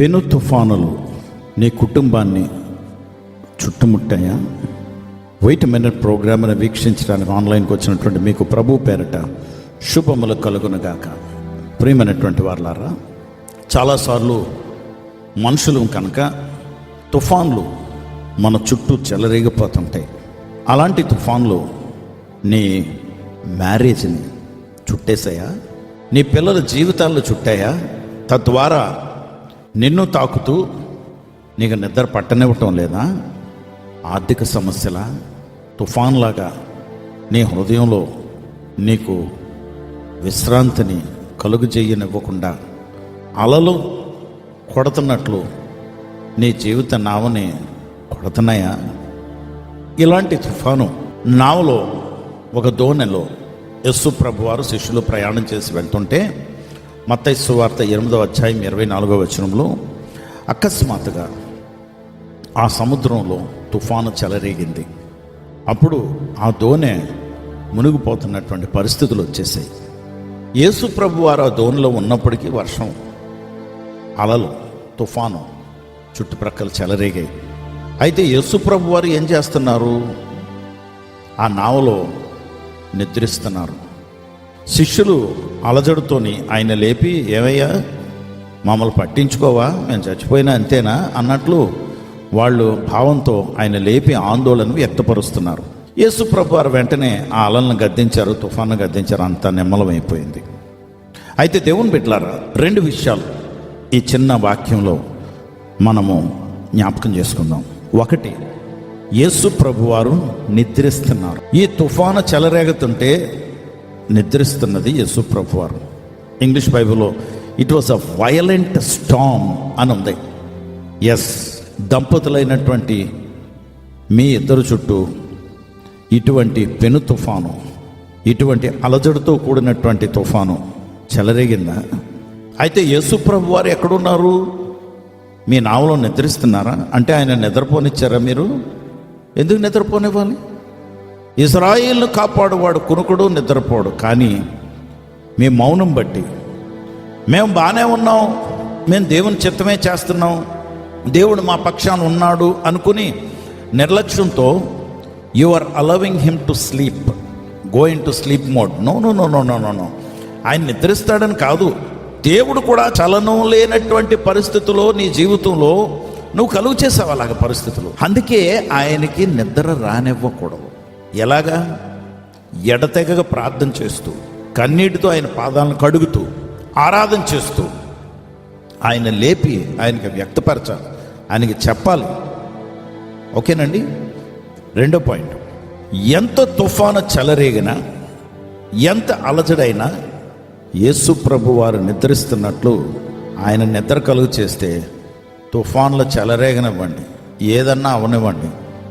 పెను తుఫానులు నీ కుటుంబాన్ని చుట్టుముట్టాయా? వెయిట్ మినిట్ ప్రోగ్రామ్ని వీక్షించడానికి ఆన్లైన్కి వచ్చినటువంటి మీకు ప్రభు పేరట శుభములు కలుగునుగాక. ప్రియమైనటువంటి వారులారా చాలాసార్లు మనుషులు కనుక తుఫాన్లు మన చుట్టూ చెలరేగిపోతుంటాయి. అలాంటి తుఫాన్లు నీ మ్యారేజ్ని చుట్టేసాయా నీ పిల్లల జీవితాల్లో చుట్టాయా? తద్వారా నిన్ను తాకుతూ నీకు నిద్ర పట్టనివ్వటం లేదా? ఆర్థిక సమస్యల తుఫాన్లాగా నీ హృదయంలో నీకు విశ్రాంతిని కలుగు చేయనివ్వకుండా అలలు కొడుతున్నట్లు నీ జీవిత నావని కొడుతున్నాయా? ఇలాంటి తుఫాను నావలో ఒక దోణిలో యస్సు ప్రభువారు శిష్యులు ప్రయాణం చేసి వెళ్తుంటే మత్తైసు వార్త ఎనిమిదో అధ్యాయం ఇరవై నాలుగో వచనంలో అకస్మాత్తుగా ఆ సముద్రంలో తుఫాను చెలరేగింది. అప్పుడు ఆ దోణె మునిగిపోతున్నటువంటి పరిస్థితులు వచ్చేసాయి. యేసు ప్రభు వారు ఆ దోణిలో ఉన్నప్పటికీ వర్షం అలలు తుఫాను చుట్టుప్రక్కల చెలరేగాయి. అయితే యేసు ప్రభు వారు ఏం చేస్తున్నారు? ఆ నావలో నిద్రిస్తున్నారు. శిష్యులు అలజడుతోని ఆయన లేపి ఏమయ్యా మమ్మల్ని పట్టించుకోవా? మేము చచ్చిపోయినా అంతేనా? అన్నట్లు వాళ్ళు భావంతో ఆయన లేపి ఆందోళన వ్యక్తపరుస్తున్నారు. యేసు ప్రభు వారు వెంటనే ఆ అలలను గద్దించారు తుఫాను గద్దించారు అంత నిమ్మలమైపోయింది. అయితే దేవుని బిడ్డలారా రెండు విషయాలు ఈ చిన్న వాక్యంలో మనము జ్ఞాపకం చేసుకుందాం. ఒకటి యేసు ప్రభువారు నిద్రిస్తున్నారు. ఈ తుఫాను చెలరేగుతుంటే నిద్రిస్తున్నది యేసు ప్రభువారు ఇంగ్లీష్ బైబిల్లో it was a violent storm అని ఉంది. ఎస్ దంపతులైనటువంటి మీ ఇద్దరు చుట్టూ ఇటువంటి పెను తుఫాను ఇటువంటి అలజడితో కూడినటువంటి తుఫాను చెలరేగిందా? అయితే యేసుప్రభు వారు ఎక్కడున్నారు? మీ నావలో నిద్రిస్తున్నారా? అంటే ఆయన నిద్రపోనిచ్చారా మీరు? ఎందుకు నిద్రపోనివ్వాలి? ఇజ్రాయిల్ను కాపాడువాడు కునుకుడు నిద్రపోడు. కానీ మీ మౌనం బట్టి మేము బాగానే ఉన్నాం మేము దేవుని చిత్తమే చేస్తున్నాం దేవుడు మా పక్షాన ఉన్నాడు అనుకుని నిర్లక్ష్యంతో you are allowing him to sleep going to sleep mode no no no no no no no ఆయన నిద్రిస్తాడని కాదు. దేవుడు కూడా చలనం లేనటువంటి పరిస్థితుల్లో నీ జీవితంలో నువ్వు కలుగు చేసావు అలాగ పరిస్థితులు. అందుకే ఆయనకి నిద్ర రానివ్వకూడదు. ఎలాగా? ఎడతెగక ప్రార్థన చేస్తూ కన్నీటితో ఆయన పాదాలను కడుగుతూ ఆరాధన చేస్తూ ఆయన లేపి ఆయనకి వ్యక్తపరచాలి. ఆయనకి చెప్పాలి. ఓకేనండి? రెండో పాయింట్. ఎంత తుఫాను చెలరేగినా ఎంత అలజడైనా యేసు ప్రభు వారు నిద్రిస్తున్నట్లు ఆయన నిద్ర కలుగు చేస్తే తుఫాన్లు చెలరేగనివ్వండి. ఏదన్నా అవనివ్వండి.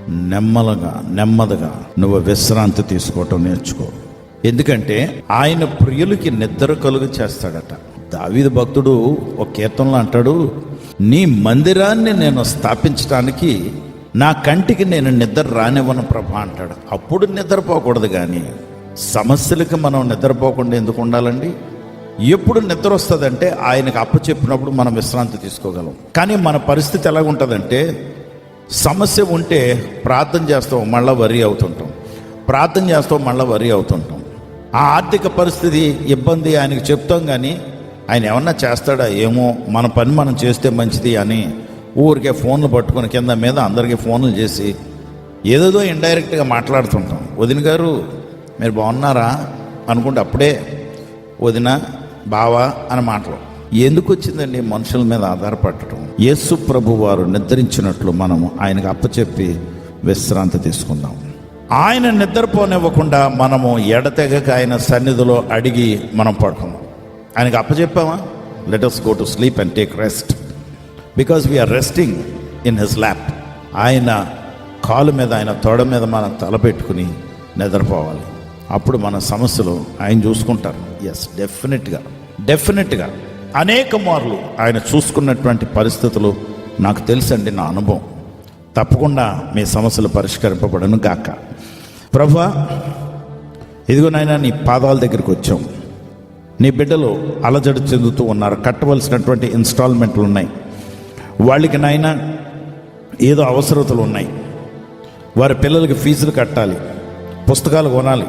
నెమ్మలగా నెమ్మదిగా నువ్వు విశ్రాంతి తీసుకోవటం నేర్చుకో. ఎందుకంటే ఆయన ప్రియులకి నిద్ర కలుగు చేస్తాడట. దావీదు భక్తుడు ఒక కీర్తనలో అంటాడు నీ మందిరాన్ని నేను స్థాపించడానికి నా కంటికి నేను నిద్ర రానివ్వను ప్రభా అంటాడు. అప్పుడు నిద్రపోకూడదు కానీ సమస్యలకి మనం నిద్రపోకుండా ఎందుకు ఉండాలండి? ఎప్పుడు నిద్ర వస్తుందంటే ఆయనకు అప్పచెప్పినప్పుడు మనం విశ్రాంతి తీసుకోగలం. కానీ మన పరిస్థితి ఎలా ఉంటుందంటే సమస్య ఉంటే ప్రార్థన చేస్తాం మళ్ళీ వరి అవుతుంటాం. ప్రార్థన చేస్తాం మళ్ళీ వరి అవుతుంటాం. ఆ ఆర్థిక పరిస్థితి ఇబ్బంది ఆయనకి చెప్తాం కానీ ఆయన ఏమన్నా చేస్తాడా ఏమో మన పని మనం చేస్తే మంచిది అని ఊరికే ఫోన్లు పట్టుకుని కింద మీద అందరికీ ఫోన్లు చేసి ఏదేదో ఇండైరెక్ట్గా మాట్లాడుతుంటాం. వదిన గారు మీరు బాగున్నారా? అనుకుంటే అప్పుడే వదిన బావా అని మాటలు. ఎందుకు వచ్చిందండి మనుషుల మీద ఆధారపడటం? యేసు ప్రభు వారు నిద్రించినట్లు మనము ఆయనకు అప్పచెప్పి విశ్రాంతి తీసుకుందాం. ఆయన నిద్రపోనివ్వకుండా మనము ఎడతెగక ఆయన సన్నిధిలో అడిగి మనం పడుకుందాం. ఆయనకు అప్పచెప్పామా? Let us go to sleep and take rest because we are resting in his lap ఆయన కాలు మీద ఆయన తొడ మీద మనం తలపెట్టుకుని నిద్రపోవాలి. అప్పుడు మన సమస్యలు ఆయన చూసుకుంటారు. ఎస్ డెఫినెట్గా డెఫినెట్గా అనేక మార్లు ఆయన చూసుకున్నటువంటి పరిస్థితులు నాకు తెలుసండి నా అనుభవం. తప్పకుండా మీ సమస్యలు పరిష్కరింపబడను గాక. ప్రభా ఇదిగో నాయన నీ పాదాల దగ్గరికి వచ్చాం. నీ బిడ్డలు అలజడి చెందుతూ ఉన్నారు. కట్టవలసినటువంటి ఇన్స్టాల్మెంట్లు ఉన్నాయి. వాళ్ళకి నాయన ఏదో అవసరతలు ఉన్నాయి. వారి పిల్లలకి ఫీజులు కట్టాలి పుస్తకాలు కొనాలి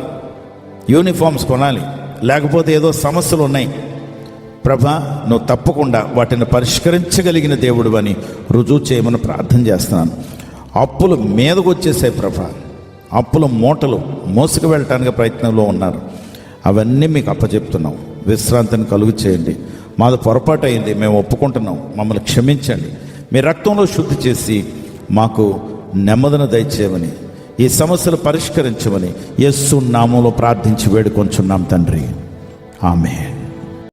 యూనిఫామ్స్ కొనాలి లేకపోతే ఏదో సమస్యలు ఉన్నాయి. ప్రభా నువ్వు తప్పకుండా వాటిని పరిష్కరించగలిగిన దేవుడు అని రుజువు చేయమని ప్రార్థన చేస్తున్నాను. అప్పులు మీదకు వచ్చేసాయి ప్రభా. అప్పుల మూటలు మోసుకు వెళ్ళటానికి ప్రయత్నంలో ఉన్నారు. అవన్నీ మీకు అప్పచెప్తున్నాం. విశ్రాంతిని కలుగు చేయండి. మాది పొరపాటు అయింది. మేము ఒప్పుకుంటున్నాం. మమ్మల్ని క్షమించండి. మీ రక్తంలో శుద్ధి చేసి మాకు నెమ్మదిన దయచేయమని ఈ సమస్యలు పరిష్కరించమని యస్సు నామంలో ప్రార్థించి వేడుకొంచున్నాం తండ్రి. ఆమె